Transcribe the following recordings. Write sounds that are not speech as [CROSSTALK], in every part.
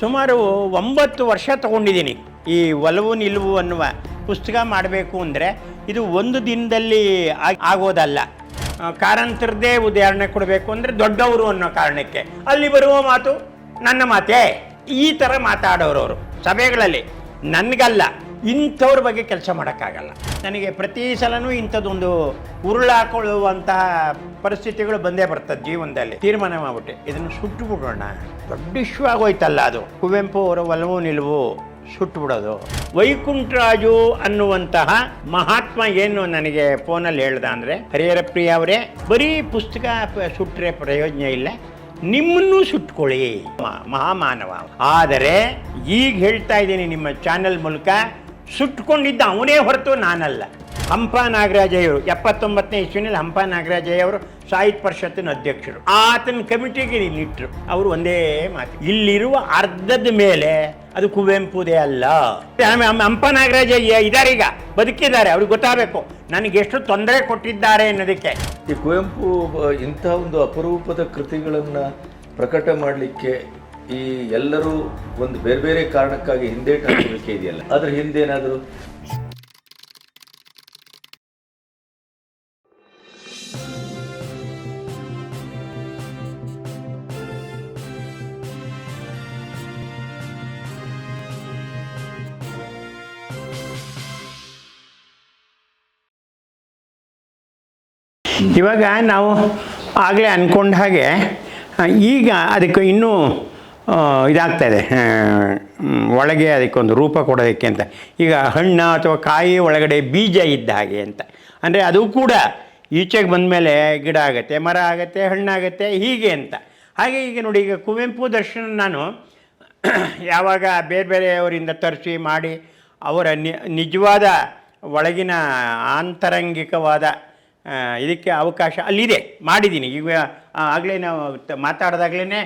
ಸುಮಾರು ಒಂಬತ್ತು ವರ್ಷ ತಗೊಂಡಿದ್ದೀನಿ. ಈ ಒಲವು ನಿಲುವು ಅನ್ನುವ ಪುಸ್ತಕ ಮಾಡಬೇಕು ಅಂದರೆ ಇದು ಒಂದು ದಿನದಲ್ಲಿ ಆಗ್- ಆಗೋದಲ್ಲ. ಆ, ಕಾರಂತರದ್ದೇ ಉದಾಹರಣೆ ಕೊಡಬೇಕು ಅಂದರೆ ದೊಡ್ಡವರು ಅನ್ನೋ ಕಾರಣಕ್ಕೆ. ಅಲ್ಲಿ ಬರುವ ಮಾತು ನನ್ನ ಮಾತೇ. ಈ ಥರ ಮಾತಾಡೋರು ಅವರು ಸಭೆಗಳಲ್ಲಿ. ನನಗಲ್ಲ. ಇಂಥವ್ರ ಬಗ್ಗೆ ಕೆಲಸ ಮಾಡೋಕ್ಕಾಗಲ್ಲ. ನನಗೆ ಪ್ರತಿ ಸಲನೂ ಇಂಥದ್ದೊಂದು ಉರುಳಾಕೊಳ್ಳುವಂತಹ ಪರಿಸ್ಥಿತಿಗಳು ಬಂದೇ ಬರ್ತದೆ ಜೀವನದಲ್ಲಿ. ತೀರ್ಮಾನ ಮಾಡ್ಬಿಟ್ಟೆ. ಇದನ್ನು ಸುಟ್ಟು ಬಿಡೋಣ ದೊಡ್ಡ ಇಶ್ಯೂ ಆಗೋಯ್ತಲ್ಲ ಅದು. ಕುವೆಂಪು ಅವರ ಒಲವು ನಿಲುವು ಸುಟ್ಟು ಬಿಡೋದು ವೈಕುಂಠರಾಜು ಅನ್ನುವಂತಹ ಮಹಾತ್ಮ ಏನು ನನಗೆ ಫೋನಲ್ಲಿ ಹೇಳ್ದ ಅಂದರೆ, ಹರಿಹರ ಪ್ರಿಯ ಅವರೇ, ಬರೀ ಪುಸ್ತಕ ಸುಟ್ಟರೆ ಪ್ರಯೋಜನ ಇಲ್ಲ. ನಿಮ್ಮನ್ನು ಸುಟ್ಕೊಳ್ಳಿ. ಮಹಾಮಾನವ. ಆದರೆ, ಈಗ ಹೇಳ್ತಾ ಇದ್ದೀನಿ ನಿಮ್ಮ ಚಾನೆಲ್ ಮೂಲಕ ಸುಟ್ಕೊಂಡಿದ್ದ ಅವನೇ ಹೊರತು ನಾನಲ್ಲ. ಹಂಪ ನಾಗರಾಜಯ್ಯವರು ಎಪ್ಪತ್ತೊಂಬತ್ತನೇ ಇಸ್ವಿನಲ್ಲಿ ಹಂಪ ನಾಗರಾಜಯ್ಯವರು ಸಾಹಿತ್ಯ ಪರಿಷತ್ತಿನ ಅಧ್ಯಕ್ಷರು. ಆತನ ಕಮಿಟಿಗೆ ಇಲ್ಲಿಟ್ಟರು ಅವರು ಒಂದೇ ಮಾತು, ಇಲ್ಲಿರುವ ಅರ್ಧದ ಮೇಲೆ ಅದು ಕುವೆಂಪುದೇ ಅಲ್ಲ. ಹಂಪ ನಾಗರಾಜಯ್ಯ ಈಗ, ಬದುಕಿದ್ದಾರೆ, ಅವ್ರಿಗೆ ಗೊತ್ತಾಗಬೇಕು. ನನಗೆ ಎಷ್ಟು ತೊಂದರೆ ಕೊಟ್ಟಿದ್ದಾರೆ ಅನ್ನೋದಕ್ಕೆ. ಈ ಕುವೆಂಪು ಇಂಥ ಒಂದು ಅಪರೂಪದ ಕೃತಿಗಳನ್ನು ಪ್ರಕಟ ಮಾಡಲಿಕ್ಕೆ ಈ ಎಲ್ಲರೂ ಒಂದು ಬೇರೆ ಬೇರೆ ಕಾರಣಕ್ಕಾಗಿ ಹಿಂದೇಟು ಹಾಕೋದಕ್ಕೆ ಇದೆಯಲ್ಲ, ಅದ್ರ ಹಿಂದೆ ಏನಾದರೂ? ಇವಾಗ ನಾವು ಆಗಲೇ ಅಂದ್ಕೊಂಡ ಹಾಗೆ ಈಗ ಅದಕ್ಕೆ ಇನ್ನೂ ಇದಾಗ್ತಾ ಇದೆ. ಒಳಗೆ ಅದಕ್ಕೊಂದು ರೂಪ ಕೊಡೋದಕ್ಕೆ ಅಂತ. ಈಗ ಹಣ್ಣು ಅಥವಾ ಕಾಯಿ ಒಳಗಡೆ ಬೀಜ ಇದ್ದ ಹಾಗೆ ಅಂತ. ಅಂದರೆ ಅದು ಕೂಡ ಈಚೆಗೆ ಬಂದಮೇಲೆ ಗಿಡ ಆಗುತ್ತೆ, ಮರ ಆಗುತ್ತೆ ಹಣ್ಣಾಗುತ್ತೆ ಹೀಗೆ ಅಂತ. ಹಾಗೆ ಈಗ ನೋಡಿ, ಈಗ ಕುವೆಂಪು ದರ್ಶನ ನಾನು [CLEARS THROAT] ಯಾವಾಗ ಬೇರೆ ಬೇರೆಯವರಿಂದ ತರಿಸಿ ಮಾಡಿ ಅವರ ನಿಜವಾದ ಒಳಗಿನ ಆಂತರಂಗಿಕವಾದ ಇದಕ್ಕೆ ಅವಕಾಶ ಅಲ್ಲಿದೆ, ಮಾಡಿದ್ದೀನಿ. ಈಗ ಆಗಲೇ ನಾವು ಮಾತಾಡಿದಾಗಲೇ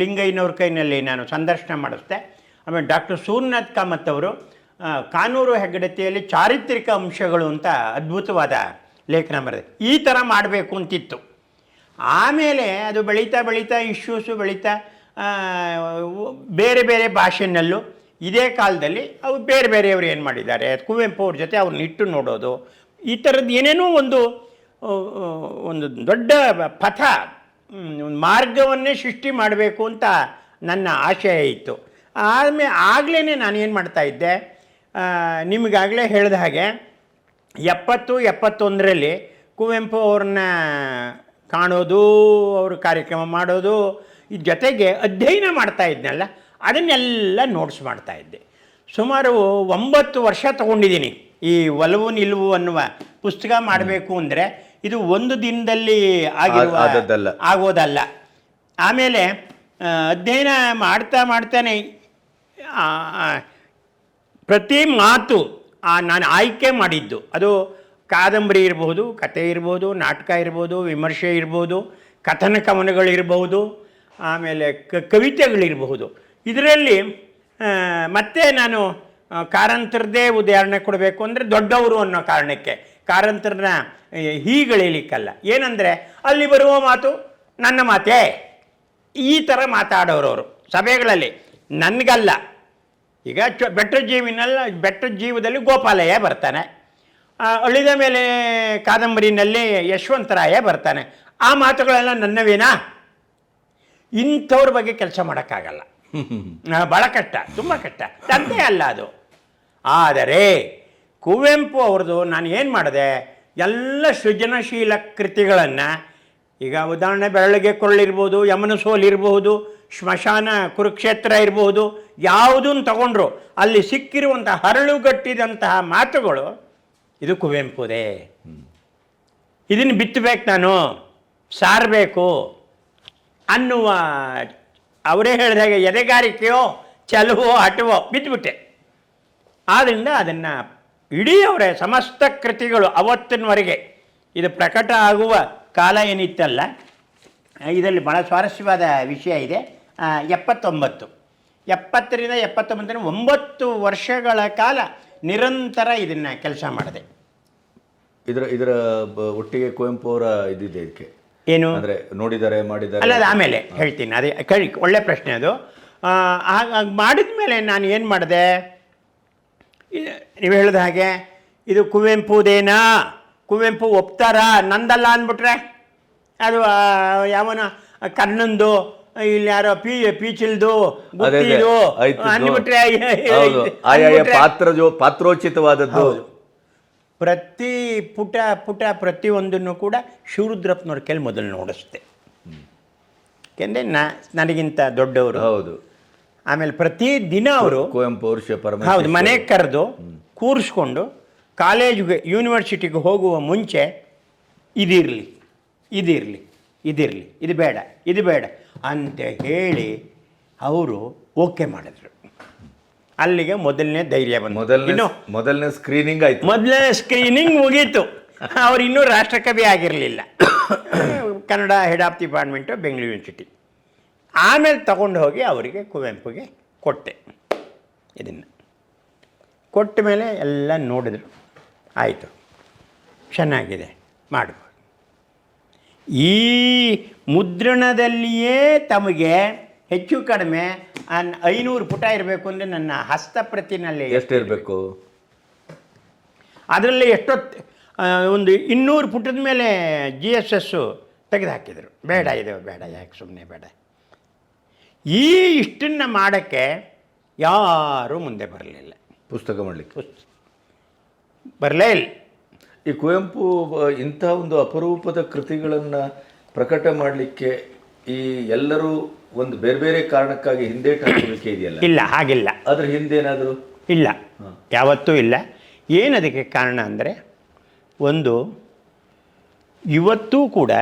ಲಿಂಗಯ್ಯನವ್ರ ಕೈನಲ್ಲಿ ನಾನು ಸಂದರ್ಶನ ಮಾಡಿಸ್ದೆ. ಆಮೇಲೆ ಡಾಕ್ಟರ್ ಸೂರ್ಯನಾಥ್ ಕಾಮತ್ ಅವರು ಕಾನೂರು ಹೆಗ್ಗಡತಿಯಲ್ಲಿ ಚಾರಿತ್ರಿಕ ಅಂಶಗಳು ಅಂತ ಅದ್ಭುತವಾದ ಲೇಖನ ಬರೆದ ಈ ಥರ ಮಾಡಬೇಕು ಅಂತಿತ್ತು. ಆಮೇಲೆ ಅದು ಬೆಳೀತಾ ಬೆಳೀತಾ ಇಶ್ಯೂಸು ಬೆಳೀತಾ ಬೇರೆ ಬೇರೆ ಭಾಷೆನಲ್ಲೂ ಇದೇ ಕಾಲದಲ್ಲಿ ಅವು ಬೇರೆ ಬೇರೆಯವರು ಏನು ಮಾಡಿದ್ದಾರೆ, ಕುವೆಂಪು ಅವ್ರ ಜೊತೆ ಅವ್ರನ್ನ ಇಟ್ಟು ನೋಡೋದು, ಈ ಥರದ್ದು ಏನೇನೋ ಒಂದು ಒಂದು ದೊಡ್ಡ ಪಥ ಒಂದು ಮಾರ್ಗವನ್ನೇ ಸೃಷ್ಟಿ ಮಾಡಬೇಕು ಅಂತ ನನ್ನ ಆಶಯ ಇತ್ತು. ಆದಮೇಲೆ ಆಗಲೇ ನಾನು ಏನು ಮಾಡ್ತಾ ಇದ್ದೆ? ಆ, ನಿಮಗಾಗಲೇ ಹೇಳಿದ ಹಾಗೆ ಎಪ್ಪತ್ತು ಎಪ್ಪತ್ತೊಂದರಲ್ಲಿ ಕುವೆಂಪು ಅವ್ರನ್ನ ಕಾಣೋದು ಅವ್ರ ಕಾರ್ಯಕ್ರಮ ಮಾಡೋದು ಈ ಜೊತೆಗೆ ಅಧ್ಯಯನ ಮಾಡ್ತಾ ಇದ್ನಲ್ಲ ಅದನ್ನೆಲ್ಲ ನೋಟ್ಸ್ ಮಾಡ್ತಾ ಇದ್ದೆ. ಸುಮಾರು ಒಂಬತ್ತು ವರ್ಷ ತಗೊಂಡಿದ್ದೀನಿ. ಈ ಒಲವು ನಿಲುವು ಅನ್ನುವ ಪುಸ್ತಕ ಮಾಡಬೇಕು ಅಂದರೆ ಇದು ಒಂದು ದಿನದಲ್ಲಿ ಆಗಿರುವ ಆಗೋದಲ್ಲ. ಆಮೇಲೆ ಅಧ್ಯಯನ ಮಾಡ್ತಾ ಮಾಡ್ತಾನೆ ಪ್ರತಿ ಮಾತು ಆ ನಾನು ಆಯ್ಕೆ ಮಾಡಿದ್ದು. ಅದು ಕಾದಂಬರಿ ಇರಬಹುದು ಕತೆ ಇರ್ಬೋದು ನಾಟಕ ಇರ್ಬೋದು ವಿಮರ್ಶೆ ಇರ್ಬೋದು ಕಥನ ಕವನಗಳಿರ್ಬೋದು ಆಮೇಲೆ ಕ ಕವಿತೆಗಳಿರಬಹುದು. ಇದರಲ್ಲಿ ಮತ್ತೆ ನಾನು ಆ, ಕಾರಂತರದ್ದೇ ಉದಾಹರಣೆ ಕೊಡಬೇಕು ಅಂದರೆ ದೊಡ್ಡವರು ಅನ್ನೋ ಕಾರಣಕ್ಕೆ. ಕಾರಂತರನ್ನ ಹೀಗಳಿಲಿಕ್ಕಲ್ಲ ಏನಂದರೆ ಅಲ್ಲಿ ಬರುವ ಮಾತು ನನ್ನ ಮಾತೇ. ಈ ಥರ ಮಾತಾಡೋರವರು ಸಭೆಗಳಲ್ಲಿ. ನನಗಲ್ಲ. ಈಗ ಚ ಬೆಟ್ಟದ ಜೀವಿನಲ್ಲಿ ಬೆಟ್ಟದ ಜೀವದಲ್ಲಿ ಗೋಪಾಲಯ್ಯ ಬರ್ತಾನೆ. ಅಳಿದ ಮೇಲೆ ಕಾದಂಬರಿನಲ್ಲಿ ಯಶವಂತರಾಯ ಬರ್ತಾನೆ. ಆ ಮಾತುಗಳೆಲ್ಲ ನನ್ನವೇನಾ? ಇಂಥವ್ರ ಬಗ್ಗೆ ಕೆಲಸ ಮಾಡೋಕ್ಕಾಗಲ್ಲ. ಭಾಳ ಕಷ್ಟ, ತುಂಬ ಕಷ್ಟ. ತಂದೆ ಅಲ್ಲ ಅದು. ಆದರೆ ಕುವೆಂಪು ಅವ್ರದ್ದು ನಾನು ಏನು ಮಾಡಿದೆ, ಎಲ್ಲ ಸೃಜನಶೀಲ ಕೃತಿಗಳನ್ನು, ಈಗ ಉದಾಹರಣೆ ಬೆರಳಿಗೆ ಕೊರಳಿರ್ಬೋದು ಯಮನ ಸೋಲಿರಬಹುದು ಸ್ಮಶಾನ ಕುರುಕ್ಷೇತ್ರ ಇರಬಹುದು ಯಾವುದನ್ನು ತಗೊಂಡ್ರು, ಅಲ್ಲಿ ಸಿಕ್ಕಿರುವಂಥ ಹರಳುಗಟ್ಟಿದಂತಹ ಮಾತುಗಳು ಇದು ಕುವೆಂಪುದೇ. ಇದನ್ನು ಬಿತ್ತಬೇಕು ನಾನು, ಸಾರಬೇಕು ಅನ್ನುವ ಅವರೇ ಹೇಳಿದ ಹಾಗೆ, ಎದೆಗಾರಿಕೆಯೋ, ಚಲುವೋ, ಹಟವೋ ಬಿದ್ದುಬಿಟ್ಟೆ ಆದ್ದರಿಂದ ಅದನ್ನು ಇಡೀ ಅವರ ಸಮಸ್ತ ಕೃತಿಗಳು ಅವತ್ತಿನವರೆಗೆ ಇದು ಪ್ರಕಟ ಆಗುವ ಕಾಲ ಏನಿತ್ತಲ್ಲ, ಇದರಲ್ಲಿ ಭಾಳ ಸ್ವಾರಸ್ಯವಾದ ವಿಷಯ ಇದೆ. ಎಪ್ಪತ್ತೊಂಬತ್ತು. ಎಪ್ಪತ್ತರಿಂದ ಎಪ್ಪತ್ತೊಂಬತ್ತರಿಂದ ಒಂಬತ್ತು ವರ್ಷಗಳ ಕಾಲ ನಿರಂತರ ಇದನ್ನು ಕೆಲಸ ಮಾಡಿದೆ. ಇದರ ಇದರ ಒಟ್ಟಿಗೆ ಕುವೆಂಪು ಅವರ ಇದಿದೆ ಇದಕ್ಕೆ. ಏನು? ಅಂದ್ರೆ ನೋಡಿದ್ದಾರೆ ಮಾಡಿದ್ದಾರೆ ಅಲ್ಲ ಅದು ಆಮೇಲೆ ಹೇಳ್ತೀನಿ. ಅದೇ ಕಳಿ ಒಳ್ಳೆ ಪ್ರಶ್ನೆ ಅದು. ಮಾಡಿದ ಮೇಲೆ ನಾನು ಏನು ಮಾಡಿದೆ? ನೀವು ಹೇಳಿದ ಹಾಗೆ ಇದು ಕುವೆಂಪುದೇನಾ ಕುವೆಂಪು ಒಪ್ತಾರ ನಂದಲ್ಲ ಅಂದ್ಬಿಟ್ರೆ? ಅದು ಯಾವನ ಕರ್ಣಂದು ಇಲ್ಲಿ ಯಾರೋ ಪಿ ಪೀಚಿಲ್ದು ಅದೇ ಅದೇ, ಅಂದ್ಬಿಟ್ರೆ ಪಾತ್ರೋಚಿತವಾದದ್ದು. ಪ್ರತಿ ಪುಟ ಪುಟ ಪ್ರತಿಯೊಂದನ್ನು ಕೂಡ ಶಿವರುದ್ರಪ್ಪನವ್ರ ಕೈಲಿ ಮೊದಲು ನೋಡಿಸ್ದೆ ಏಕೆಂದರೆ ನಾ ನನಗಿಂತ ದೊಡ್ಡವರು. ಹೌದು. ಆಮೇಲೆ ಪ್ರತಿ ದಿನ ಅವರು ಕುವೆಂಪು ಪರಮ ಹೌದು ಮನೆಗೆ ಕರೆದು ಕೂರಿಸ್ಕೊಂಡು ಕಾಲೇಜಿಗೆ ಯೂನಿವರ್ಸಿಟಿಗೆ ಹೋಗುವ ಮುಂಚೆ ಇದಿರಲಿ ಇದಿರಲಿ ಇದಿರಲಿ ಇದು ಬೇಡ ಇದು ಬೇಡ ಅಂತ ಹೇಳಿ ಅವರು ಓಕೆ ಮಾಡಿದ್ರು. ಅಲ್ಲಿಗೆ ಮೊದಲನೇ ಧೈರ್ಯ ಬಂತು. ಮೊದಲನೇ ಮೊದಲನೇ ಸ್ಕ್ರೀನಿಂಗ್ ಆಯ್ತು. ಮೊದಲನೇ ಸ್ಕ್ರೀನಿಂಗ್ ಮುಗೀತು. ಅವ್ರು ಇನ್ನೂ ರಾಷ್ಟ್ರಕವಿ ಆಗಿರಲಿಲ್ಲ. Kannada head of department Bengaluru university ಆಮೇಲೆ ತಗೊಂಡು ಹೋಗಿ ಅವರಿಗೆ ಕುವೆಂಪುಗೆ ಕೊಟ್ಟೆ. ಇದನ್ನು. ಕೊಟ್ಟ ಮೇಲೆ ಎಲ್ಲ ನೋಡಿದ್ರು. ಆಯಿತು. ಚೆನ್ನಾಗಿದೆ. ಮಾಡ್ಬೋದು. ಈ ಮುದ್ರಣದಲ್ಲಿಯೇ ತಮಗೆ ಹೆಚ್ಚು ಕಡಿಮೆ ಐನೂರು ಪುಟ ಇರಬೇಕು ಅಂದರೆ ನನ್ನ ಹಸ್ತಪ್ರತಿನಲ್ಲಿ ಇರಬೇಕು? ಅದರಲ್ಲಿ ಎಷ್ಟೊತ್ತು ಒಂದು ಇನ್ನೂರು ಪುಟದ ಮೇಲೆ ಜಿ ಎಸ್ ಎಸ್ಸು ತೆಗೆದುಹಾಕಿದರು. ಬೇಡ ಇದೆ ಬೇಡ ಯಾಕೆ ಸುಮ್ಮನೆ ಬೇಡ. ಈ ಇಷ್ಟನ್ನು ಮಾಡೋಕ್ಕೆ ಯಾರೂ ಮುಂದೆ ಬರಲಿಲ್ಲ. ಪುಸ್ತಕ ಮಾಡ್ಲಿಕ್ಕೆ? ಬರಲೇ ಇಲ್ಲ. ಈ ಕುವೆಂಪು ಇಂಥ ಒಂದು ಅಪರೂಪದ ಕೃತಿಗಳನ್ನು ಪ್ರಕಟ ಮಾಡಲಿಕ್ಕೆ ಈ ಎಲ್ಲರೂ ಒಂದು ಬೇರೆ ಬೇರೆ ಕಾರಣಕ್ಕಾಗಿ ಹಿಂದೆ ಹಾಕಲಿಕ್ಕೆ ಇದೆಯಲ್ಲ? ಇಲ್ಲ ಹಾಗಿಲ್ಲ. ಅದ್ರ ಹಿಂದೇನಾದರೂ ಇಲ್ಲ. ಯಾವತ್ತೂ ಇಲ್ಲ. ಏನದಕ್ಕೆ ಕಾರಣ ಅಂದರೆ ಒಂದು ಇವತ್ತೂ ಕೂಡ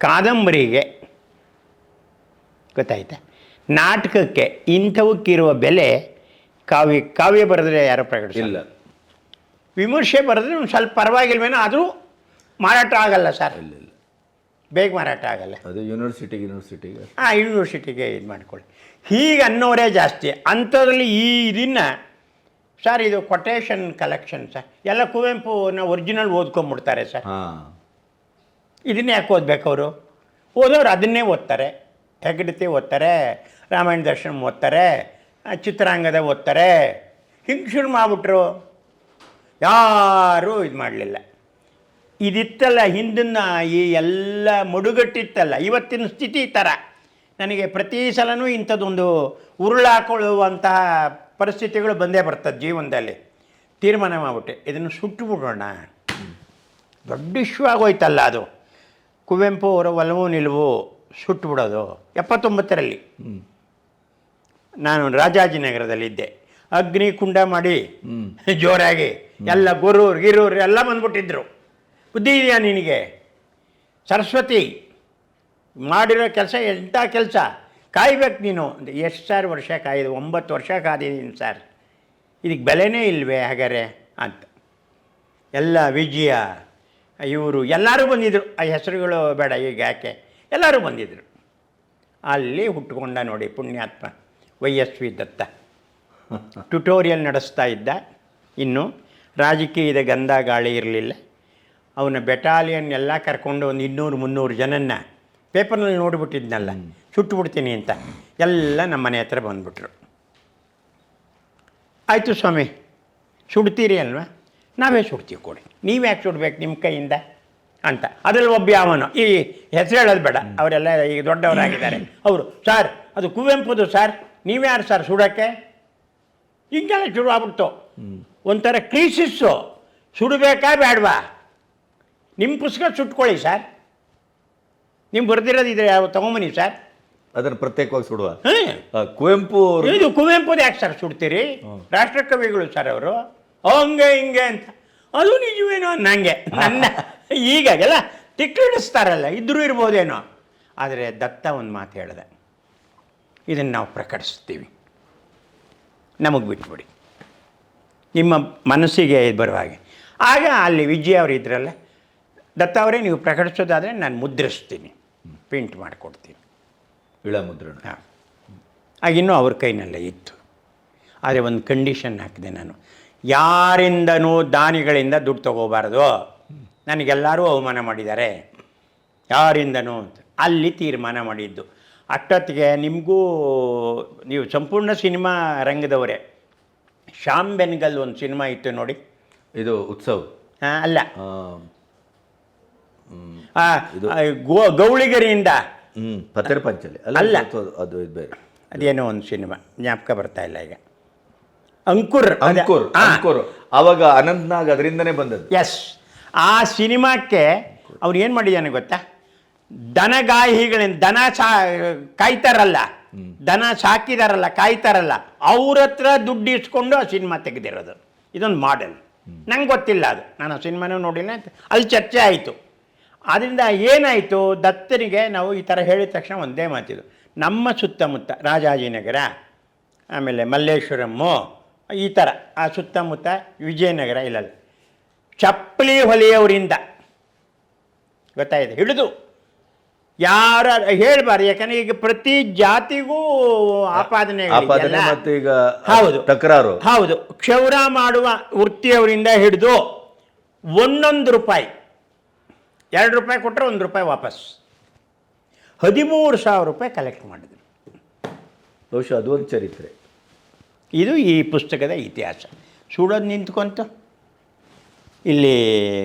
ಕಾದಂಬರಿಗೆ ಗೊತ್ತಾಯ್ತಾ? ನಾಟಕಕ್ಕೆ ಇಂಥವಕ್ಕಿರುವ ಬೆಲೆ ಕಾವ್ಯ ಕಾವ್ಯ ಬರೆದ್ರೆ ಯಾರೋ ಪ್ರಕಟಿಸಿಲ್ಲ ವಿಮರ್ಶೆ ಬರೆದ್ರೆ ಒಂದು ಸ್ವಲ್ಪ ಪರವಾಗಿಲ್ವೇನೋ ಆದರೂ ಮಾರಾಟ ಆಗಲ್ಲ ಸರ್. ಇಲ್ಲ. ಬೇಗ ಮಾರಾಟ ಆಗಲ್ಲ. ಅದು ಯೂನಿವರ್ಸಿಟಿ ಯೂನಿವರ್ಸಿಟಿಗೆ ಆ ಯೂನಿವರ್ಸಿಟಿಗೆ ಇದು ಮಾಡ್ಕೊಳ್ಳಿ. ಹೀಗೆ ಅನ್ನೋರೇ ಜಾಸ್ತಿ. ಅಂಥದ್ರಲ್ಲಿ ಈ ಇದನ್ನು ಸರ್ ಇದು ಕೊಟೇಶನ್ ಕಲೆಕ್ಷನ್ ಸರ್ ಎಲ್ಲ ಕುವೆಂಪುನ ಒರಿಜಿನಲ್ ಓದ್ಕೊಂಬಿಡ್ತಾರೆ ಸರ್ ಹಾಂ. ಇದನ್ನ ಯಾಕೆ ಓದ್ಬೇಕು ಅವರು? ಓದೋರು ಅದನ್ನೇ ಓದ್ತಾರೆ. ಹೆಗಡತಿ ಓದ್ತಾರೆ ರಾಮಾಯಣ ದರ್ಶನ ಓದ್ತಾರೆ ಚಿತ್ರಾಂಗದ ಓದ್ತಾರೆ. ಹಿಂಗೆ ಶುರು ಮಾಡಿಬಿಟ್ರು. ಯಾರೂ ಇದು ಮಾಡಲಿಲ್ಲ. ಇದಿತ್ತಲ್ಲ ಹಿಂದಿನ ಈ ಎಲ್ಲ ಮುಡುಗಟ್ಟಿತ್ತಲ್ಲ ಇವತ್ತಿನ ಸ್ಥಿತಿ ಥರ ನನಗೆ ಪ್ರತಿ ಸಲನೂ ಇಂಥದ್ದೊಂದು ಉರುಳಾಕೊಳ್ಳುವಂತಹ ಪರಿಸ್ಥಿತಿಗಳು ಬಂದೇ ಬರ್ತದೆ ಜೀವನದಲ್ಲಿ. ತೀರ್ಮಾನ ಮಾಡಿಬಿಟ್ಟೆ. ಇದನ್ನು ಸುಟ್ಟು ಬಿಡೋಣ. ದೊಡ್ಡ ಇಶ್ಯೂ ಆಗೋಯ್ತಲ್ಲ ಅದು. ಕುವೆಂಪು ಅವರ ಒಲವು ನಿಲುವು ಸುಟ್ಟು ಬಿಡೋದು. ಎಪ್ಪತ್ತೊಂಬತ್ತರಲ್ಲಿ ನಾನು ರಾಜಾಜಿನಗರದಲ್ಲಿದ್ದೆ ಅಗ್ನಿ ಕುಂಡ ಮಾಡಿ. ಜೋರಾಗಿ ಎಲ್ಲ ಗುರೂರು ಗಿರೂರು ಎಲ್ಲ ಬಂದ್ಬಿಟ್ಟಿದ್ರು. ಬುದ್ಧಿ ಇದೆಯಾ ನಿನಗೆ? ಸರಸ್ವತಿ ಮಾಡಿರೋ ಕೆಲಸ ಎಂಥ ಕೆಲಸ? ಕಾಯ್ಬೇಕು ನೀನು. ಎಷ್ಟು ಸಾವಿರ ವರ್ಷ ಕಾಯ್ದು? ಒಂಬತ್ತು ವರ್ಷ ಕಾದಿದ್ದೀನಿ ಸರ್. ಇದಕ್ಕೆ ಬೆಲೆನೇ ಇಲ್ವೇ ಹಾಗಾರೆ ಅಂತ. ಎಲ್ಲ ವಿಜಯ ಇವರು ಎಲ್ಲರೂ ಬಂದಿದ್ದರು ಆ ಹೆಸರುಗಳು ಬೇಡ ಈಗ ಯಾಕೆ? ಎಲ್ಲರೂ ಬಂದಿದ್ದರು ಅಲ್ಲಿ ಹುಟ್ಟುಕೊಂಡ ನೋಡಿ ಪುಣ್ಯಾತ್ಮ Y S V Datta. [LAUGHS] Tutorial ನಡೆಸ್ತಾ ಇದ್ದ. ಇನ್ನು ರಾಜಕೀಯದ ಗಂಧ ಗಾಳಿ ಇರಲಿಲ್ಲ. ಅವನ ಬೆಟಾಲಿಯನ್ ಎಲ್ಲ ಕರ್ಕೊಂಡು ಒಂದು ಇನ್ನೂರು ಮುನ್ನೂರು ಜನನ್ನ ಪೇಪರ್ನಲ್ಲಿ ನೋಡಿಬಿಟ್ಟಿದ್ನಲ್ಲ ಸುಟ್ಟುಬಿಡ್ತೀನಿ ಅಂತ ಎಲ್ಲ ನಮ್ಮ ಮನೆ ಹತ್ರ ಬಂದುಬಿಟ್ರು. ಆಯಿತು ಸ್ವಾಮಿ ಸುಡ್ತೀರಿ ಅಲ್ವಾ? ನಾವೇ ಸುಡ್ತೀವಿ ಕೊಡಿ. ನೀವು ಯಾಕೆ ಸುಡ್ಬೇಕು ನಿಮ್ಮ ಕೈಯಿಂದ ಅಂತ. ಅದರಲ್ಲಿ ಒಬ್ಬ ಯಾವನು ಈ ಹೆಸರು ಹೇಳೋದು ಬೇಡ ಅವರೆಲ್ಲ ಈಗ ದೊಡ್ಡವರಾಗಿದ್ದಾರೆ. ಅವರು ಸರ್ ಅದು ಕುವೆಂಪುದು ಸರ್ ನೀವ್ಯಾರು ಸರ್ ಸುಡೋಕ್ಕೆ? ಹಿಂಗೆಲ್ಲ ಶುರು ಆಗ್ಬಿಡ್ತು ಒಂಥರ ಕ್ರೀಸಿಸ್ಸು ಸುಡಬೇಕಾ ಬೇಡವಾ? ನಿಮ್ಮ ಪುಸ್ತಕ ಸುಟ್ಕೊಳ್ಳಿ ಸರ್ ನೀವು ಬರ್ದಿರೋದು ಇದೆ ಯಾವ ತೊಗೊಂಬನ್ನಿ ಸರ್ ಅದನ್ನು ಪ್ರತ್ಯೇಕವಾಗಿ ಸುಡುವ. ಕುವೆಂಪು ಅವರು ಇದು ಕುವೆಂಪು ಯಾಕೆ ಸರ್ ಸುಡ್ತೀರಿ? ರಾಷ್ಟ್ರಕವಿಗಳು ಸರ್ ಅವರು. ಹಂಗೆ ಹಿಂಗೆ ಅಂತ. ಅದು ನಿಜವೇನೋ ನನಗೆ [LAUGHS] ನನ್ನ ಈಗಾಗೆಲ್ಲ ತಿಕ್ಕಿಡಿಸ್ತಾರಲ್ಲ ಇದ್ರೂ ಇರ್ಬೋದೇನೋ. ಆದರೆ ದತ್ತ ಒಂದು ಮಾತು ಹೇಳಿದೆ. ಇದನ್ನು ನಾವು ಪ್ರಕಟಿಸ್ತೀವಿ. ನಮಗೆ ಬಿಟ್ಬಿಡಿ. ನಿಮ್ಮ ಮನಸ್ಸಿಗೆ ಬರುವ ಹಾಗೆ. ಆಗ ಅಲ್ಲಿ ವಿಜಯ್ ಅವರು ಇದ್ರಲ್ಲ ದತ್ತ ಅವರೇ ನೀವು ಪ್ರಕಟಿಸೋದಾದರೆ ನಾನು ಮುದ್ರಿಸ್ತೀನಿ. ಪ್ರಿಂಟ್ ಮಾಡಿಕೊಡ್ತೀನಿ. ಇಳಮುದ್ರಣ ಹಾಂ. ಆಗಿನ್ನೂ ಅವ್ರ ಕೈನಲ್ಲೇ ಇತ್ತು. ಆದರೆ ಒಂದು ಕಂಡೀಷನ್ ಹಾಕಿದೆ ನಾನು. ಯಾರಿಂದನೂ ದಾನಿಗಳಿಂದ ದುಡ್ಡು ತಗೋಬಾರ್ದು. ನನಗೆಲ್ಲರೂ ಅವಮಾನ ಮಾಡಿದ್ದಾರೆ. ಯಾರಿಂದನೂ ಅಂತ. ಅಲ್ಲಿ ತೀರ್ಮಾನ ಮಾಡಿದ್ದು. ಅಷ್ಟೊತ್ತಿಗೆ ನಿಮಗೂ ನೀವು ಸಂಪೂರ್ಣ ಸಿನಿಮಾ ರಂಗದವರೇ. ಶ್ಯಾಮ್ ಬೆನ್ಗಲ್ ಒಂದು ಸಿನಿಮಾ ಇತ್ತು ನೋಡಿ. ಇದು ಉತ್ಸವ. ಹಾಂ ಅಲ್ಲ. ಗೌಳಿಗರಿಯಿಂದ. ಪತ್ತರ ಪಂಚಲಿ. ಅಲ್ಲ. ಅದು- ಬೇರೆ. ಅದೇನೋ ಒಂದು ಸಿನಿಮಾ ಜ್ಞಾಪಕ ಬರ್ತಾ ಇಲ್ಲ ಈಗ. ಅಂಕುರ್ ಅಂಕುರ್ ಅಂಕುರ್. ಅವಾಗ ಅನಂತ್ನಾಗ್ ಅದರಿಂದನೇ ಬಂದದ್ದು. ಎಸ್ ಆ ಸಿನಿಮಾಕ್ಕೆ ಅವ್ರು ಏನು ಮಾಡಿದ್ದಾನೆ ಗೊತ್ತಾ? ದನಗಾಹಿಗಳಿಂದ ದನ ಸಾ ಕಾಯ್ತಾರಲ್ಲ? ದನ ಸಾಕಿದಾರಲ್ಲ ಕಾಯ್ತಾರಲ್ಲ? ಅವ್ರ ಹತ್ರ ದುಡ್ಡು ಇಸ್ಕೊಂಡು ಆ ಸಿನಿಮಾ ತೆಗೆದಿರೋದು. ಇದೊಂದು ಮಾಡೆಲ್ ನಂಗೆ ಗೊತ್ತಿಲ್ಲ ಅದು. ನಾನು ಆ ಸಿನಿಮಾನೂ ನೋಡಿಲ್ಲ ಅಲ್ಲಿ ಚರ್ಚೆ ಆಯಿತು. ಅದರಿಂದ ಏನಾಯಿತು? ದತ್ತನಿಗೆ ನಾವು ಈ ಥರ ಹೇಳಿದ ತಕ್ಷಣ ಒಂದೇ ಮಾತಿದು. ನಮ್ಮ ಸುತ್ತಮುತ್ತ ರಾಜಾಜಿನಗರ ಆಮೇಲೆ ಮಲ್ಲೇಶ್ವರಮ್ಮು ಈ ಥರ ಆ ಸುತ್ತಮುತ್ತ ವಿಜಯನಗರ ಇಲ್ಲ ಚಪ್ಪಲಿ ಹೊಲೆಯವರಿಂದ ಗೊತ್ತಾಯಿದೆ ಹಿಡಿದು. ಯಾರ ಹೇಳ್ಬಾರ್ದು. ಯಾಕಂದ್ರೆ ಈಗ ಪ್ರತಿ ಜಾತಿಗೂ ಆಪಾದನೆ ಹೌದು. ತಕರಾರು. ಹೌದು. ಕ್ಷೌರ ಮಾಡುವ ವೃತ್ತಿಯವರಿಂದ ಹಿಡಿದು ಒಂದೊಂದು ರೂಪಾಯಿ ಎರಡು ರೂಪಾಯಿ ಕೊಟ್ಟರೆ ಒಂದು ರೂಪಾಯಿ ವಾಪಸ್. ಹದಿಮೂರು ಸಾವಿರ ರೂಪಾಯಿ ಕಲೆಕ್ಟ್ ಮಾಡಿದರು. ಬಹುಶಃ ಅದು ಒಂದು ಚರಿತ್ರೆ. ಇದು ಈ ಪುಸ್ತಕದ ಇತಿಹಾಸ. ಸುಡೋದು ನಿಂತ್ಕೊಂತ? ಇಲ್ಲಿ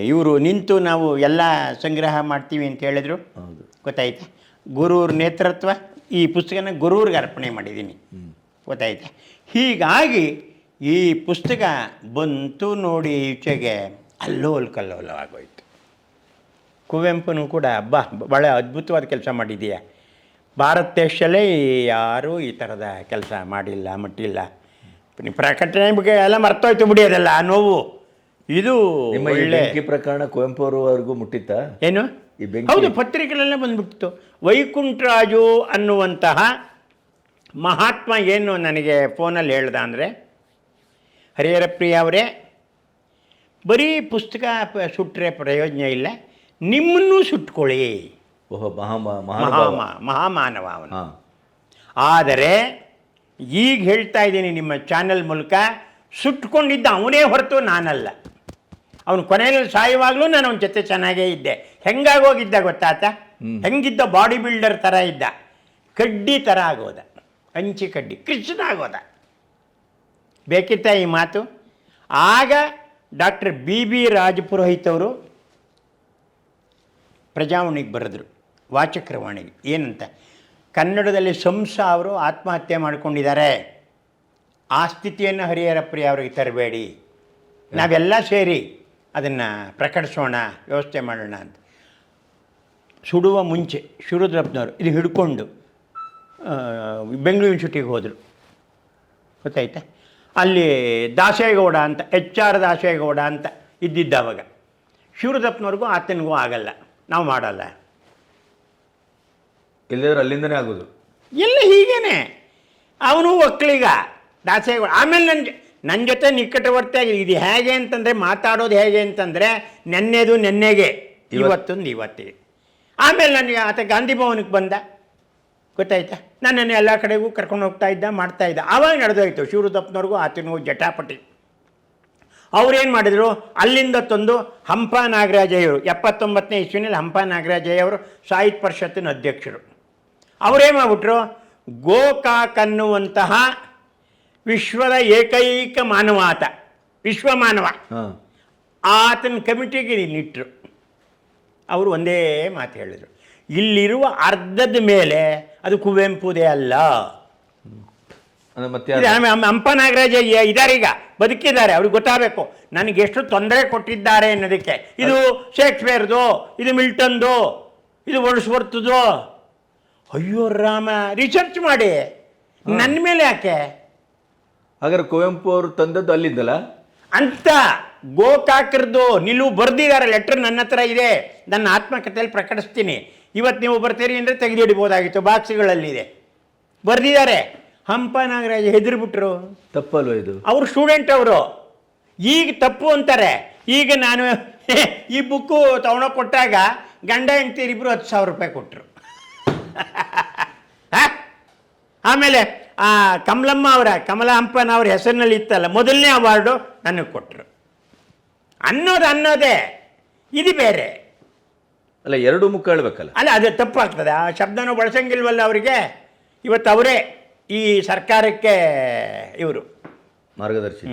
ಇವರು ನಿಂತು ನಾವು ಎಲ್ಲ ಸಂಗ್ರಹ ಮಾಡ್ತೀವಿ ಅಂತ ಹೇಳಿದರು. ಹೌದು. ಗೊತ್ತಾಯ್ತಾ? ಗುರುವ್ರ ನೇತೃತ್ವ ಈ ಪುಸ್ತಕನ ಗುರುವ್ರಿಗೆ ಅರ್ಪಣೆ ಮಾಡಿದ್ದೀನಿ. ಗೊತ್ತಾಯ್ತು? ಹೀಗಾಗಿ ಈ ಪುಸ್ತಕ ಬಂತು ನೋಡಿ ಈಚೆಗೆ ಅಲ್ಲೋಲ್ ಕಲ್ಲೋಲವಾಗೋಯ್ತು. ಕುವೆಂಪುನು ಕೂಡ ಹಬ್ಬ ಭಾಳ ಅದ್ಭುತವಾದ ಕೆಲಸ ಮಾಡಿದೆಯಾ. ಭಾರತ ದೇಶದಲ್ಲೇ ಯಾರೂ ಈ ಥರದ ಕೆಲಸ ಮಾಡಿಲ್ಲ ಮಟ್ಟಿಲ್ಲ. ಪ್ರಕಟಣೆ ಬಗ್ಗೆ ಎಲ್ಲ ಮರ್ತೋಯ್ತು ಬಿಡಿ ಅದೆಲ್ಲ ಆ ನೋವು. ಇದು ಒಳ್ಳೆ ಪ್ರಕರಣ ಕುವೆಂಪು ಅವರವರೆಗೂ ಮುಟ್ಟಿತ್ತ? ಏನು? ಹೌದು ಪತ್ರಿಕೆಗಳೆಲ್ಲ ಬಂದ್ಬಿಟ್ಟಿತ್ತು. ವೈಕುಂಠರಾಜು ಅನ್ನುವಂತಹ ಮಹಾತ್ಮ ಏನು ನನಗೆ ಫೋನಲ್ಲಿ ಹೇಳ್ದ ಅಂದರೆ ಹರಿಹರಪ್ರಿಯ ಅವರೇ ಬರೀ ಪುಸ್ತಕ ಸುಟ್ಟರೆ ಪ್ರಯೋಜನ ಇಲ್ಲ. ನಿಮ್ಮನ್ನೂ ಸುಟ್ಕೊಳ್ಳಿ. ಓಹೋ ಮಹಾ ಮಹಾಮ ಮಹಾಮಾನವ ಅವನು. ಆದರೆ ಈಗ ಹೇಳ್ತಾ ಇದ್ದೀನಿ ನಿಮ್ಮ ಚಾನೆಲ್ ಮೂಲಕ ಸುಟ್ಕೊಂಡಿದ್ದ ಅವನೇ ಹೊರತು ನಾನಲ್ಲ. ಅವನು ಕೊನೆಯಲ್ಲಿ ಸಾಯುವಾಗಲೂ ನಾನು ಅವನ ಜೊತೆ ಚೆನ್ನಾಗೇ ಇದ್ದೆ. ಹೆಂಗಾಗೋಗಿದ್ದ ಗೊತ್ತಾತ? ಹೆಂಗಿದ್ದ ಬಾಡಿ ಬಿಲ್ಡರ್ ಥರ ಇದ್ದ. ಕಡ್ಡಿ ಥರ ಆಗೋದ. ಹಂಚಿ ಕಡ್ಡಿ ಕೃಷ್ಣ ಆಗೋದ. ಬೇಕಿತ್ತ ಈ ಮಾತು? ಆಗ ಡಾಕ್ಟರ್ ಬಿ ಬಿ ರಾಜಪುರೋಹಿತ್ ಅವರು ಪ್ರಜಾವಾಣಿಗೆ ಬರೆದ್ರು, ವಾಚಕ್ರವಾಣಿಗೆ. ಏನಂತ? ಕನ್ನಡದಲ್ಲಿ ಸಂಸ ಅವರು ಆತ್ಮಹತ್ಯೆ ಮಾಡಿಕೊಂಡಿದ್ದಾರೆ. ಆ ಸ್ಥಿತಿಯನ್ನು ಹರಿಹರಪ್ರಿಯ ಅವರಿಗೆ ತರಬೇಡಿ. ನಾವೆಲ್ಲ ಸೇರಿ ಅದನ್ನು ಪ್ರಕಟಿಸೋಣ, ವ್ಯವಸ್ಥೆ ಮಾಡೋಣ ಅಂತ. ಸುಡುವ ಮುಂಚೆ ಶಿವರುದ್ರಪ್ಪನವರು ಇದು ಹಿಡ್ಕೊಂಡು ಬೆಂಗಳೂರು ಯೂನಿವರ್ಸಿಟಿಗೆ ಹೋದರು. ಗೊತ್ತಾಯ್ತಾ? ಅಲ್ಲಿ ದಾಸೇಗೌಡ ಅಂತ, ಎಚ್ ಆರ್ ದಾಸೇಗೌಡ ಅಂತ ಇದ್ದಿದ್ದ ಅವಾಗ. ಶಿವರುದ್ರಪ್ಪನವ್ರಿಗೂ ಆತನಿಗೂ ಆಗಲ್ಲ. ನಾವು ಮಾಡಲ್ಲ. ಇಲ್ಲದ್ರೆ ಅಲ್ಲಿಂದನೇ ಆಗೋದು. ಇಲ್ಲ ಹೀಗೇನೆ? ಅವನು ಒಕ್ಕಳಿಗ ದಾಸೇಗೌಡ ಆಮೇಲೆ ನನ್ನ ನನ್ನ ಜೊತೆ ನಿಕಟವರ್ತಿಯಾಗಿ ಇದು ಹೇಗೆ ಅಂತಂದರೆ ಮಾತಾಡೋದು ಹೇಗೆ ಅಂತಂದರೆ ನೆನ್ನೆದು ನೆನ್ನೆಗೆ. ಇವತ್ತೊಂದು ಇವತ್ತಿಗೆ ಆಮೇಲೆ ನನಗೆ ಆತ ಗಾಂಧಿ ಭವನಕ್ಕೆ ಬಂದ. ಗೊತ್ತಾಯ್ತಾ? ನನ್ನನ್ನು ಎಲ್ಲ ಕಡೆಗೂ ಕರ್ಕೊಂಡು ಹೋಗ್ತಾ ಇದ್ದ ಮಾಡ್ತಾ ಇದ್ದ. ಆವಾಗ ನಡೆದೋಯ್ತು. ಶಿವರುದಪ್ಪನವ್ರಿಗೂ ಆತನಿಗೂ ಜಟಾಪಟಿ. ಅವ್ರೇನು ಮಾಡಿದರು? ಅಲ್ಲಿಂದ ತಂದು ಹಂಪ ನಾಗರಾಜಯ್ಯವರು ಎಪ್ಪತ್ತೊಂಬತ್ತನೇ ಇಸ್ವಿನಲ್ಲಿ ಹಂಪ ನಾಗರಾಜಯ್ಯವರು ಸಾಹಿತ್ಯ ಪರಿಷತ್ತಿನ ಅಧ್ಯಕ್ಷರು. ಅವರೇನು ಮಾಡಿಬಿಟ್ರು? ಗೋಕಾಕ್ ಅನ್ನುವಂತಹ ವಿಶ್ವದ ಏಕೈಕ ಮಾನವ ಆತ ವಿಶ್ವ ಮಾನವ ಆತನ ಕಮಿಟಿಗೆ ನಿಟ್ಟರು ಅವರು ಒಂದೇ ಮಾತು ಹೇಳಿದರು. ಇಲ್ಲಿರುವ ಅರ್ಧದ ಮೇಲೆ ಅದು ಕುವೆಂಪುದೇ ಅಲ್ಲ ಅಂದ್ರೆ ಮತ್ತೆ ಇದು ಯಾರು? ಆಮೇಲೆ ಹಂ- ಹಂಪ ನಾಗರಾಜ ಇದಾರೆ ಈಗ ಬದುಕಿದ್ದಾರೆ ಅವ್ರಿಗೆ ಗೊತ್ತಾಗಬೇಕು. ನನಗೆ ಎಷ್ಟು ತೊಂದರೆ ಕೊಟ್ಟಿದ್ದಾರೆ ಅನ್ನೋದಕ್ಕೆ. ಇದು ಶೇಕ್ಸ್ಪಿಯರ್ದು ಇದು ಮಿಲ್ಟನ್ದು ಇದು ವರ್ಡ್ಸ್ವರ್ತದು ಅಯ್ಯೋ ರಾಮ ರಿಸರ್ಚ್ ಮಾಡಿ. ನನ್ನ ಮೇಲೆ ಯಾಕೆ? ಹಾಗಾದ್ರೆ ಕುವೆಂಪು ಅವರು ತಂದದ್ದು ಅಲ್ಲಿದ್ದಲ್ಲ? ಅಂತ ಗೋಕಾಕರದ್ದು ನಿಲುವು ಬರ್ದಿದ್ದಾರೆ ಲೆಟ್ರ್ ನನ್ನ ಹತ್ರ ಇದೆ. ನನ್ನ ಆತ್ಮಕಥೆಯಲ್ಲಿ ಪ್ರಕಟಿಸ್ತೀನಿ. ಇವತ್ತು ನೀವು ಬರ್ತೀರಿ ಅಂದರೆ ತೆಗೆದಿಡ್ಬೋದಾಗಿತ್ತು ಬಾಕ್ಸ್ಗಳಲ್ಲಿದೆ ಬರೆದಿದ್ದಾರೆ. ಹಂಪ ನಾಗರಾಜ ಹೆದರ್ಬಿಟ್ರು. ತಪ್ಪಲ್ವ ಇದು? ಅವ್ರು ಸ್ಟೂಡೆಂಟ್ ಅವರು. ಈಗ ತಪ್ಪು ಅಂತಾರೆ. ಈಗ ನಾನು [LAUGHS] ಈ ಬುಕ್ಕು ತಗೊಂಡೋಗಿ ಕೊಟ್ಟಾಗ ಗಂಡ ಹೆಂಡ್ತೀರಿ ಇಬ್ಬರು ಹತ್ತು ಸಾವಿರ ರೂಪಾಯಿ ಕೊಟ್ಟರು [LAUGHS] ಆಮೇಲೆ ಆ ಕಮಲಮ್ಮ ಅವರ ಕಮಲ ಹಂಪನ ಅವ್ರ ಹೆಸರಿನಲ್ಲಿ ಇತ್ತಲ್ಲ ಮೊದಲನೇ ಅವಾರ್ಡು ನನಗೆ ಕೊಟ್ಟರು ಅನ್ನೋದು ಅನ್ನೋದೇ. ಇದು ಬೇರೆ. ಅಲ್ಲ ಎರಡು ಮುಖ ಹೇಳ್ಬೇಕಲ್ಲ? ಅಲ್ಲ ಅದು ತಪ್ಪಾಗ್ತದೆ. ಆ ಶಬ್ದನೂ ಬಳಸಂಗಿಲ್ವಲ್ಲ ಅವರಿಗೆ. ಇವತ್ತು ಅವರೇ ಈ ಸರ್ಕಾರಕ್ಕೆ ಇವರು ಮಾರ್ಗದರ್ಶಿ.